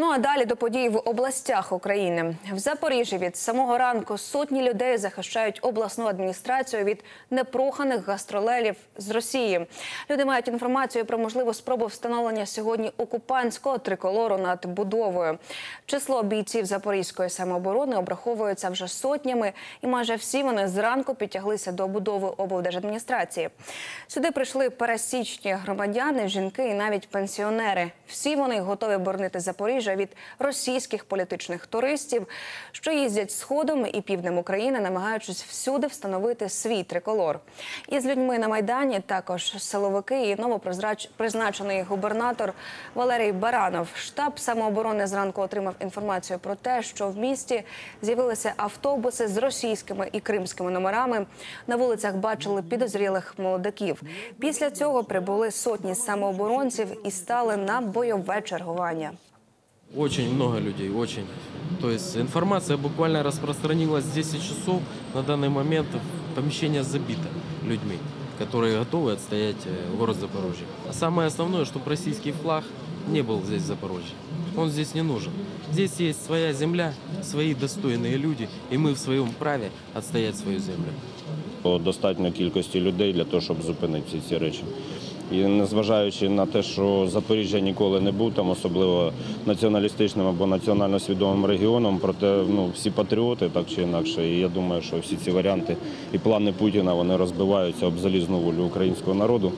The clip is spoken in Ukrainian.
Ну а далі до подій в областях України. В Запоріжжі від самого ранку сотні людей захищають обласну адміністрацію від непроханих гастролерів з Росії. Люди мають інформацію про можливу спробу встановлення сьогодні окупантського триколору над будовою. Число бійців Запорізької самооборони обраховується вже сотнями, і майже всі вони зранку підтяглися до будови облдержадміністрації. Сюди прийшли пересічні громадяни, жінки і навіть пенсіонери. Всі вони готові боронити Запоріжжя від російських політичних туристів, що їздять сходом і півднем України, намагаючись всюди встановити свій триколор. І з людьми на майдані також силовики і новопризначений губернатор Валерій Баранов. Штаб самооборони зранку отримав інформацію про те, що в місті з'явилися автобуси з російськими і кримськими номерами. На вулицях бачили підозрілих молодиків. Після цього прибули сотні самооборонців і стали на бойове чергування. Очень много людей, очень. То есть информация буквально распространилась 10 часов. На данный момент помещение забито людьми, которые готовы отстоять э, город Запорожье. А самое основное, чтобы российский флаг не был здесь в Запорожье. Он здесь не нужен. Здесь есть своя земля, свои достойные люди, и мы в своем праве отстоять свою землю. Було достатньо кількості людей для того, щоб зупинити всі ці речі. І незважаючи на те, що Запоріжжя ніколи не був там, особливо націоналістичним або національно свідомим регіоном, проте ну, всі патріоти так чи інакше. І я думаю, що всі ці варіанти і плани Путіна вони розбиваються об залізну волю українського народу.